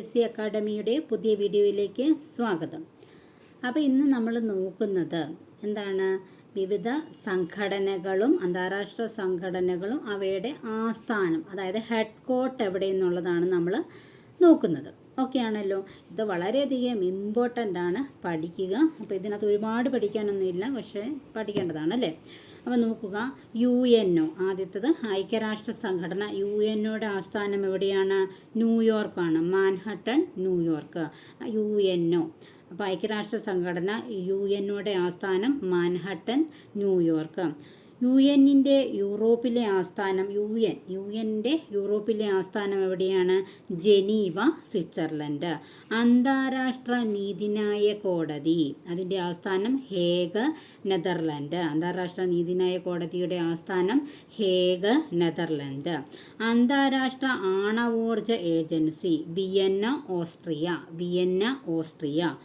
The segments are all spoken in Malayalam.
എസ് സി അക്കാഡമിയുടെ പുതിയ വീഡിയോയിലേക്ക് സ്വാഗതം. അപ്പോൾ ഇന്ന് നമ്മൾ നോക്കുന്നത് എന്താണ്? വിവിധ സംഘടനകളും അന്താരാഷ്ട്ര സംഘടനകളും അവയുടെ ആസ്ഥാനം അതായത് ഹെഡ് കോർട്ട് എവിടെ എന്നുള്ളതാണ് നമ്മൾ നോക്കുന്നത്. ഓക്കെ ആണല്ലോ? ഇത് വളരെയധികം ഇമ്പോർട്ടന്റ് ആണ് പഠിക്കുക. അപ്പോൾ ഇതിനകത്ത് ഒരുപാട് പഠിക്കാനൊന്നുമില്ല പക്ഷേ പഠിക്കേണ്ടതാണ് അല്ലേ? അപ്പോൾ നോക്കുക. യു എൻ ഒ ആദ്യത്തത് ഐക്യരാഷ്ട്ര സംഘടന യു എൻ ഒയുടെ ആസ്ഥാനം എവിടെയാണ്? ന്യൂയോർക്കാണ്. Manhattan New York. U N O. അപ്പോൾ ഐക്യരാഷ്ട്ര സംഘടന യു എൻ ഒയുടെ ആസ്ഥാനം മാൻഹട്ടൺ ന്യൂയോർക്ക്. യു എന്നിന്റെ യൂറോപ്പിലെ ആസ്ഥാനം യു എൻ യു എന്റെ യൂറോപ്പിലെ ആസ്ഥാനം എവിടെയാണ്? Geneva Switzerland. അന്താരാഷ്ട്ര നീതിന്യായ കോടതി. അതിന്റെ ആസ്ഥാനം ഹേഗ് നെതർലൻഡ്. അന്താരാഷ്ട്ര നീതിന്യായ കോടതിയുടെ ആസ്ഥാനം ഹേഗ് നെതർലൻഡ്. അന്താരാഷ്ട്ര ആണവോർജ agency Vienna Austria. Vienna Austria.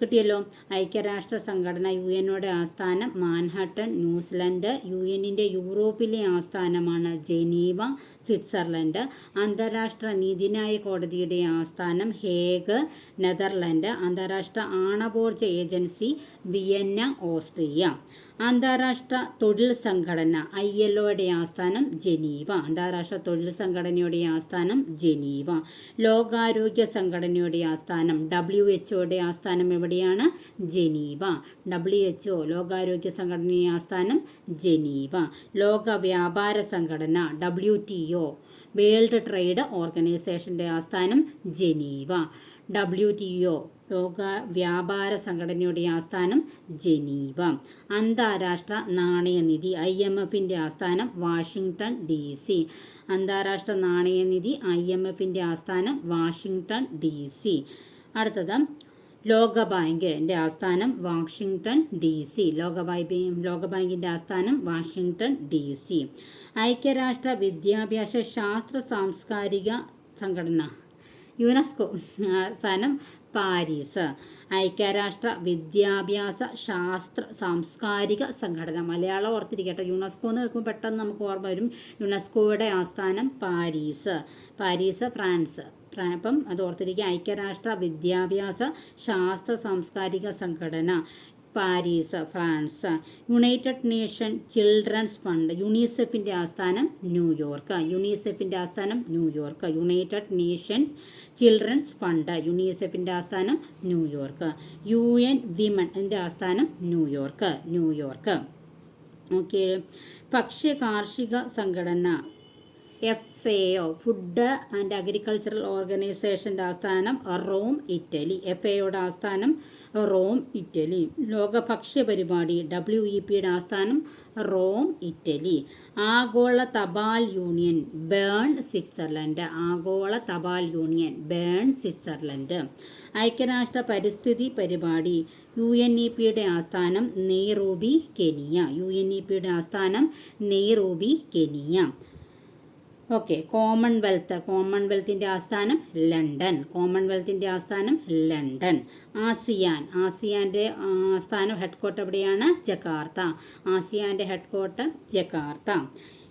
കിട്ടിയല്ലോ. ഐക്യരാഷ്ട്ര സംഘടന യു എന്നോടെ ആസ്ഥാനം മാൻഹട്ടൺ ന്യൂസിലൻഡ് യു എന്നിന്റെ യൂറോപ്പിലെ ആസ്ഥാനമാണ് ജനീവ സ്വിറ്റ്സർലൻഡ്. അന്താരാഷ്ട്ര നീതിന്യായ കോടതിയുടെ ആസ്ഥാനം ഹേഗ് നെതർലൻഡ്. അന്താരാഷ്ട്ര ആണവോർജ ഏജൻസി വിയന്ന ഓസ്ട്രിയ. അന്താരാഷ്ട്ര തൊഴിൽ സംഘടന ഐ എൽ ഒയുടെ ആസ്ഥാനം ജനീവ. അന്താരാഷ്ട്ര തൊഴിൽ സംഘടനയുടെ ആസ്ഥാനം ജനീവ. ലോകാരോഗ്യ സംഘടനയുടെ ആസ്ഥാനം ഡബ്ല്യു എച്ച് ഒയുടെ ആസ്ഥാനം എവിടെയാണ് ജനീവ. ഡബ്ല്യു എച്ച് ഒ ലോകാരോഗ്യ സംഘടനയുടെ ആസ്ഥാനം ജനീവ. ലോക വ്യാപാര സംഘടന W T O world trade ഓർഗനൈസേഷന്റെ ആസ്ഥാനം ജനീവ. ഡബ്ല്യു ടി ഒ ലോക വ്യാപാര സംഘടനയുടെ ആസ്ഥാനം ജനീവ. അന്താരാഷ്ട്ര നാണയനിധി ഐ എം എഫിന്റെ ആസ്ഥാനം വാഷിങ്ടൺ ഡി സി. അന്താരാഷ്ട്ര നാണയനിധി ഐ എം എഫിന്റെ ആസ്ഥാനം വാഷിങ്ടൺ ഡി സി. അടുത്തത് ലോക ബാങ്കിന്റെ ആസ്ഥാനം വാഷിങ്ടൺ ഡി സി. ലോക ലോക ബാങ്കിന്റെ ആസ്ഥാനം വാഷിങ്ടൺ ഡി സി. ഐക്യരാഷ്ട്ര വിദ്യാഭ്യാസ ശാസ്ത്ര സാംസ്കാരിക സംഘടന യുനെസ്കോ ആസ്ഥാനം പാരീസ്. ഐക്യരാഷ്ട്ര വിദ്യാഭ്യാസ ശാസ്ത്ര സാംസ്കാരിക സംഘടന. മലയാളം ഓർത്തിരിക്കട്ടെ യുനെസ്കോ എന്ന് കേൾക്കുമ്പോൾ പെട്ടെന്ന് നമുക്ക് ഓർമ്മ വരും. യുനെസ്കോയുടെ ആസ്ഥാനം പാരീസ്. Paris France. അപ്പം അത് ഓർത്തിരിക്കുക. ഐക്യരാഷ്ട്ര വിദ്യാഭ്യാസ ശാസ്ത്ര സാംസ്കാരിക സംഘടന Paris France United Nation Children's Fund യുണിസെഫിന്റെ ആസ്ഥാനം ന്യൂയോർക്ക് യുണിസെഫിന്റെ ആസ്ഥാനം New York United Nation Children's Fund യുണിസെഫിന്റെ ആസ്ഥാനം ന്യൂയോർക്ക് യു എൻ വിമൺ എന്റെ ആസ്ഥാനം ന്യൂയോർക്ക് ന്യൂയോർക്ക്. ഓക്കെ. ഭക്ഷ്യ കാർഷിക സംഘടന F A O food and agricultural ഓർഗനൈസേഷന്റെ ആസ്ഥാനം റോം ഇറ്റലി. എഫ് എയുടെ ആസ്ഥാനം റോം ഇറ്റലി. ലോക ഭക്ഷ്യ പരിപാടി ഡബ്ല്യു ഇ പിയുടെ ആസ്ഥാനം റോം ഇറ്റലി. ആഗോള തപാൽ യൂണിയൻ ബേൺ സ്വിറ്റ്സർലൻഡ്. ആഗോള തപാൽ യൂണിയൻ ബേൺ സ്വിറ്റ്സർലൻഡ്. ഐക്യരാഷ്ട്ര പരിസ്ഥിതി പരിപാടി യു എൻ ഇ പിയുടെ ആസ്ഥാനം Nairobi Kenya. U N E പിയുടെ ആസ്ഥാനം നെയ്റോബി കെനിയ. ഓക്കെ കോമൺവെൽത്ത് കോമൺവെൽത്തിന്റെ ആസ്ഥാനം ലണ്ടൻ കോമൺവെൽത്തിന്റെ ആസ്ഥാനം ലണ്ടൻ ആസിയാൻ ആസിയാന്റെ ആസ്ഥാനം ഹെഡ് ക്വാർട്ടർ എവിടെയാണ്? Jakarta. ആസിയാന്റെ headquarter Jakarta.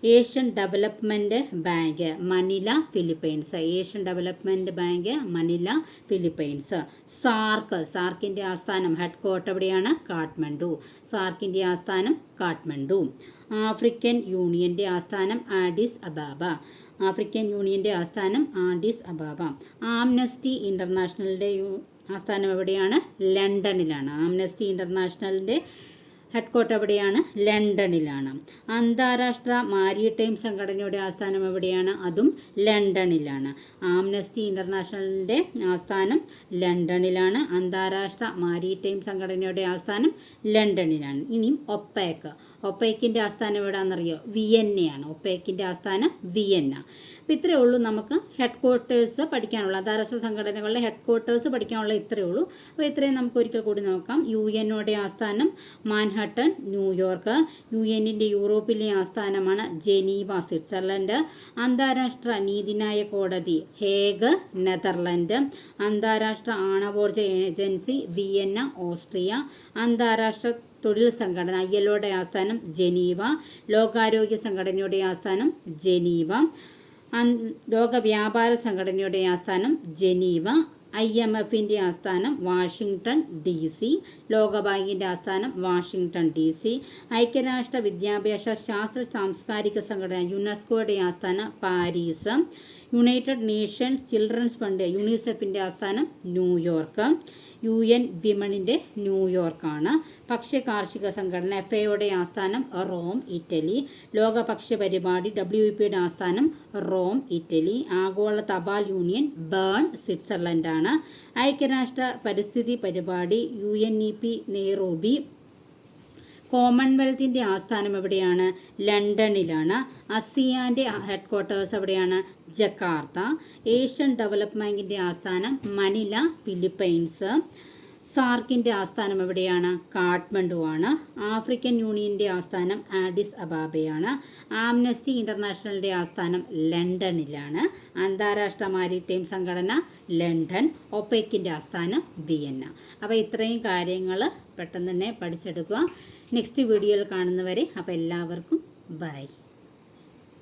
Asian development bank Manila Philippines Asian development bank Manila Philippines SAARC സാർക്കിന്റെ ആസ്ഥാനം ഹെഡ് ക്വാർട്ടർ എവിടെയാണ് കാഠ്മണ്ഡു സാർക്കിന്റെ ആസ്ഥാനം കാഠ്മണ്ഡു ആഫ്രിക്കൻ യൂണിയന്റെ ആസ്ഥാനം ആഡിസ് അബാബ ആഫ്രിക്കൻ യൂണിയന്റെ ആസ്ഥാനം ആഡിസ് അബാബ ആംനസ്റ്റി ഇന്റർനാഷണലിന്റെ ആസ്ഥാനം എവിടെയാണ്? ലണ്ടനിലാണ് ആംനസ്റ്റി ഇന്റർനാഷണലിന്റെ ഹെഡ് ക്വാർട്ടർ എവിടെയാണ് ലണ്ടനിലാണ്. അന്താരാഷ്ട്ര മാരിടൈം സംഘടനയുടെ ആസ്ഥാനം എവിടെയാണ് അതും ലണ്ടനിലാണ്. ആംനസ്റ്റി ഇന്റർനാഷണലിന്റെ ആസ്ഥാനം ലണ്ടനിലാണ് അന്താരാഷ്ട്ര മാരിടൈം സംഘടനയുടെ ആസ്ഥാനം ലണ്ടനിലാണ്. ഇനിയും ഒപ്പേക്ക് ഒപ്പേക്കിന്റെ ആസ്ഥാനം എവിടെയാണെന്നറിയോ വിയന്നയാണ്. ഒപ്പേക്കിന്റെ ആസ്ഥാനം വിയന്ന. അപ്പോൾ ഇത്രയേ ഉള്ളൂ നമുക്ക് ഹെഡ് ക്വാർട്ടേഴ്സ് പഠിക്കാനുള്ള. അന്താരാഷ്ട്ര സംഘടനകളുടെ ഹെഡ് ക്വാർട്ടേഴ്സ് പഠിക്കാനുള്ള ഇത്രയേ ഉള്ളൂ. അപ്പോൾ ഇത്രയും നമുക്ക് ഒരിക്കൽ കൂടി നോക്കാം. യു എന്നോടെ ആസ്ഥാനം മാൻഹട്ടൺ ന്യൂയോർക്ക്. യു എന്നിന്റെ യൂറോപ്പിലെ ആസ്ഥാനമാണ് ജനീവ സ്വിറ്റ്സർലൻഡ്. അന്താരാഷ്ട്ര നീതിന്യായ കോടതി ഹേഗ് നെതർലൻഡ്. അന്താരാഷ്ട്ര ആണവോർജ ഏജൻസി വിയന്ന ഓസ്ട്രിയ. അന്താരാഷ്ട്ര തൊഴിൽ സംഘടന ഐ എൽഒയുടെ ആസ്ഥാനം ജനീവ. ലോകാരോഗ്യ സംഘടനയുടെ ആസ്ഥാനം ജനീവ. ലോക വ്യാപാര സംഘടനയുടെ ആസ്ഥാനം ജനീവ ഐ എം എഫിന്റെ ആസ്ഥാനം വാഷിങ്ടൺ ഡി സി ലോകബാങ്കിന്റെ ആസ്ഥാനം വാഷിങ്ടൺ ഡി സി ഐക്യരാഷ്ട്ര വിദ്യാഭ്യാസ ശാസ്ത്ര സാംസ്കാരിക സംഘടന യുനെസ്കോയുടെ ആസ്ഥാനം Paris United Nations Children's Fund യുണിസെഫിന്റെ ആസ്ഥാനം ന്യൂയോർക്ക് യു എൻ വിമണിന്റെ ന്യൂയോർക്കാണ്. ഭക്ഷ്യ കാർഷിക സംഘടന എഫ് എയുടെ ആസ്ഥാനം റോം ഇറ്റലി. ലോക ഭക്ഷ്യ പരിപാടി ഡബ്ല്യു പിയുടെ ആസ്ഥാനം റോം ഇറ്റലി. ആഗോള തപാൽ യൂണിയൻ ബേൺ സ്വിറ്റ്സർലൻഡാണ്. ഐക്യരാഷ്ട്ര പരിസ്ഥിതി പരിപാടി U N E P Nairobi കോമൺവെൽത്തിന്റെ ആസ്ഥാനം എവിടെയാണ്? ലണ്ടനിലാണ്. അസിയാന്റെ ഹെഡ് ക്വാർട്ടേഴ്സ് എവിടെയാണ്? ജക്കാർത്ത. ഏഷ്യൻ ഡെവലപ്മെന്റ് ആസ്ഥാനം മനില ഫിലിപ്പൈൻസ്. സാർക്കിന്റെ ആസ്ഥാനം എവിടെയാണ്? കാഠ്മണ്ഡു ആണ് ആഫ്രിക്കൻ യൂണിയന്റെ ആസ്ഥാനം ആഡിസ് അബാബയാണ്. ആംനസ്റ്റി ഇന്റർനാഷണലിന്റെ ആസ്ഥാനം ലണ്ടനിലാണ്. അന്താരാഷ്ട്ര മാരിടൈം സംഘടന ലണ്ടൻ ഒപെക്കിന്റെ ആസ്ഥാനം വിയന്ന. അപ്പോൾ ഇത്രയും കാര്യങ്ങൾ പെട്ടെന്ന് തന്നെ പഠിച്ചെടുക്കുക. നെക്സ്റ്റ് വീഡിയോയിൽ കാണുന്നവരെ അപ്പോൾ എല്ലാവർക്കും ബൈ.